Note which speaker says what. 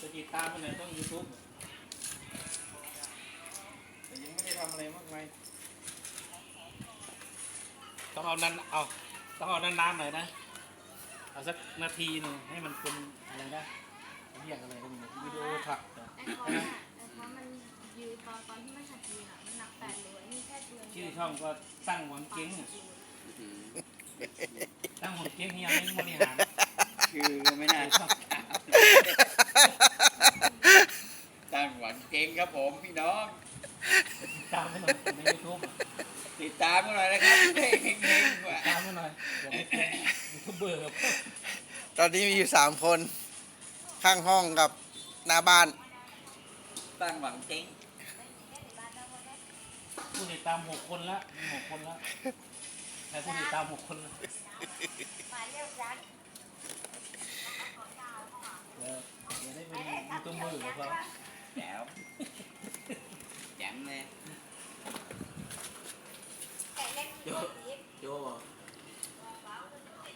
Speaker 1: จะติดตามมันเลยต้องยูทูบแต่ยังไม่ได้ทำอะไรมากมายต้องเอานั้นเอาต้องเอานานๆหน่อยนะ เอาสักนาทีหนึ่งให้มันเป็นอะไรนะเรียกอะไรกันเนี่ยวิดีโอถักเหรอ
Speaker 2: ไอ้ท้องอะไอ้ท้องมันยืนตอนตอนที่มันหัดยืนอะมันหนักแปดโลไอ้นี่แค่เดือนเดี
Speaker 1: ชื่อ
Speaker 2: ยว
Speaker 1: ช่องก็ตั้งหวังเก้งอะ
Speaker 3: อืม
Speaker 1: ตั้งหวังเก้งเฮียไม่บริหาร
Speaker 3: ชื่อก็ไม่น่าตั้งหวั งเก่งครับผมพี่น้อง
Speaker 1: ตามให้หน่อยในยูทูบ
Speaker 3: ติดตามกันหน่อยนะครับเฮงๆว่ะ
Speaker 1: ตามให้หน่อยอย่าไปเป็นยูทูบเบอร์ครับ
Speaker 4: ตอนนี้มีอยู่สามคน ข้างห้องกับหน้าบ้าน
Speaker 3: ตั้งหวังเก่ง
Speaker 1: ผู้ติดตามหกคนละมีหกคนละแต่ผู้ติดตามหกคนละเดี๋ยวเดี๋ยวได้เป็นยูทูบเบอร์แล้วก็
Speaker 3: แจ๋ว 有有我。